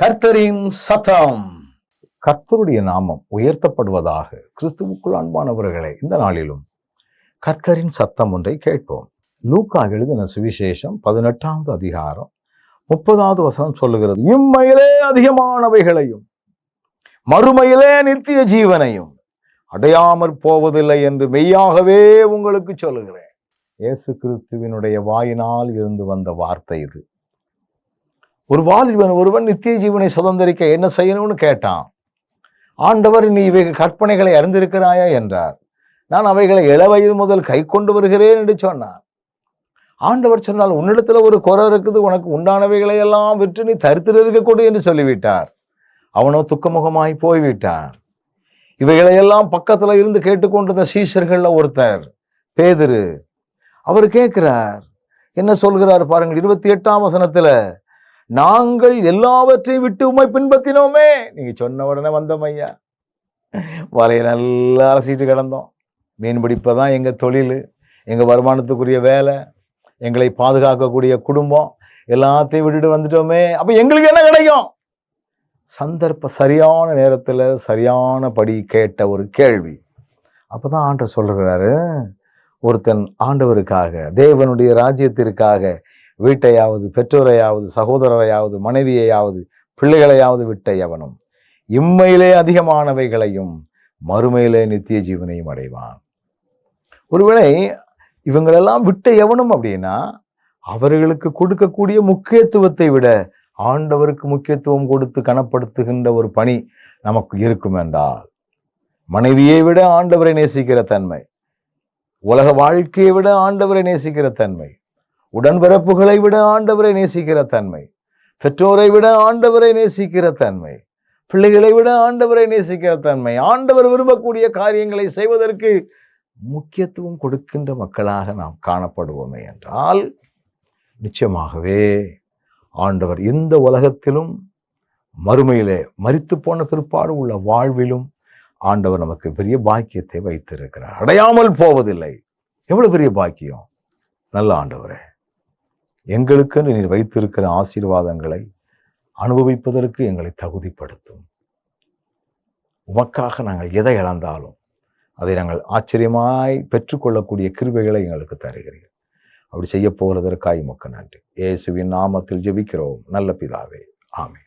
கர்த்தரின் சத்தம். கர்த்தருடைய நாமம் உயர்த்தப்படுவதாக கிறிஸ்துவுக்குள் அன்பானவர்களே இந்த நாளிலும் கர்த்தரின் சத்தம் ஒன்றை கேட்போம். லூக்கா எழுதின சுவிசேஷம் பதினெட்டாவது அதிகாரம் முப்பதாவது வசனம் சொல்லுகிறது இம்மையிலே அதிகமானவைகளையும் மறுமையிலே நித்திய ஜீவனையும் அடையாமற் போவதில்லை என்று மெய்யாகவே உங்களுக்கு சொல்லுகிறேன். இயேசு கிறிஸ்துவினுடைய வாயினால் இருந்து வந்த வார்த்தை இது. ஒரு வாலிபன் ஒருவன் நித்திய ஜீவனை சுதந்திரிக்க என்ன செய்யணும்னு கேட்டான். ஆண்டவர் நீ இவை கற்பனைகளை அறிந்திருக்கிறாயா? என்றார். நான் அவைகளை இள வயது முதல் கை கொண்டு வருகிறேன் என்று சொன்னார் ஆண்டவர் சொன்னால் உன்னிடத்துல ஒரு குறை இருக்குது உனக்கு உண்டானவைகளை எல்லாம் விற்று நீ தரித்திர இருக்கக்கூடு என்று சொல்லிவிட்டார். அவனோ துக்கமுகமாய் போய்விட்டான். இவைகளையெல்லாம் பக்கத்தில் இருந்து கேட்டுக்கொண்டிருந்த சீஷர்களில் ஒருத்தர் பேதிரு. அவர் கேட்கிறார் என்ன சொல்கிறார் பாருங்கள் இருபத்தி எட்டாம் வசனத்தில் நாங்கள் எல்லாவற்றையும் விட்டு உம்மை பின்பற்றினோமே. நீங்க சொன்ன உடனே வந்தோம் ஐயா. வலையை நல்லா அலசிட்டு கிடந்தோம். மீன் பிடிப்பதான் எங்கள் தொழில் எங்கள் வருமானத்துக்குரிய வேலை எங்களை பாதுகாக்கக்கூடிய குடும்பம் எல்லாத்தையும் விட்டுட்டு வந்துட்டோமே. அப்போ எங்களுக்கு என்ன கிடைக்கும்? சந்தர்ப்ப சரியான நேரத்தில் சரியான படி கேட்ட ஒரு கேள்வி. அப்பதான் ஆண்டவர் சொல்கிறாரு ஒருத்தன் ஆண்டவருக்காக தேவனுடைய ராஜ்யத்திற்காக வீட்டையாவது பெற்றோரையாவது சகோதரரையாவது மனைவியையாவது பிள்ளைகளையாவது விட்ட எவனும் இம்மையிலே அதிகமானவைகளையும் மறுமையிலே நித்திய ஜீவனையும் அடைவான். ஒருவேளை இவங்களெல்லாம் விட்ட எவனும் அப்படின்னா அவர்களுக்கு கொடுக்கக்கூடிய முக்கியத்துவத்தை விட ஆண்டவருக்கு முக்கியத்துவம் கொடுத்து கனப்படுத்துகின்ற ஒரு பணி நமக்கு இருக்கும் என்றால் மனைவியை விட ஆண்டவரை நேசிக்கிற தன்மை உலக வாழ்க்கையை விட ஆண்டவரை நேசிக்கிற தன்மை உடன்பிறப்புகளை விட ஆண்டவரை நேசிக்கிற தன்மை. பெற்றோரை விட ஆண்டவரை நேசிக்கிற தன்மை. பிள்ளைகளை விட ஆண்டவரை நேசிக்கிற தன்மை. ஆண்டவர் விரும்பக்கூடிய காரியங்களை செய்வதற்கு முக்கியத்துவம் கொடுக்கின்ற மக்களாக நாம் காணப்படுவோமே என்றால் நிச்சயமாகவே ஆண்டவர் இந்த உலகத்திலும் மறுமையிலே மறித்து போன பிற்பாடு உள்ள வாழ்விலும் ஆண்டவர் நமக்கு பெரிய பாக்கியத்தை வைத்திருக்கிறார். அடையாமல் போவதில்லை. எவ்வளவு பெரிய பாக்கியம்? நல்ல ஆண்டவரே. எங்களுக்கென்று நீர் வைத்திருக்கிற ஆசீர்வாதங்களை அனுபவிப்பதற்கு எங்களை தகுதிப்படுத்தும். உமக்காக நாங்கள் எதை இழந்தாலும் அதை நாங்கள் ஆச்சரியமாய் பெற்றுக்கொள்ளக்கூடிய கிருபைகளை எங்களுக்கு தருகிறீர்கள். அப்படி செய்ய போகிறதற்காய் மொக்க நன்றி. இயேசுவின் நாமத்தில் ஜெபிக்கிறோம். நல்ல பிதாவே. ஆமே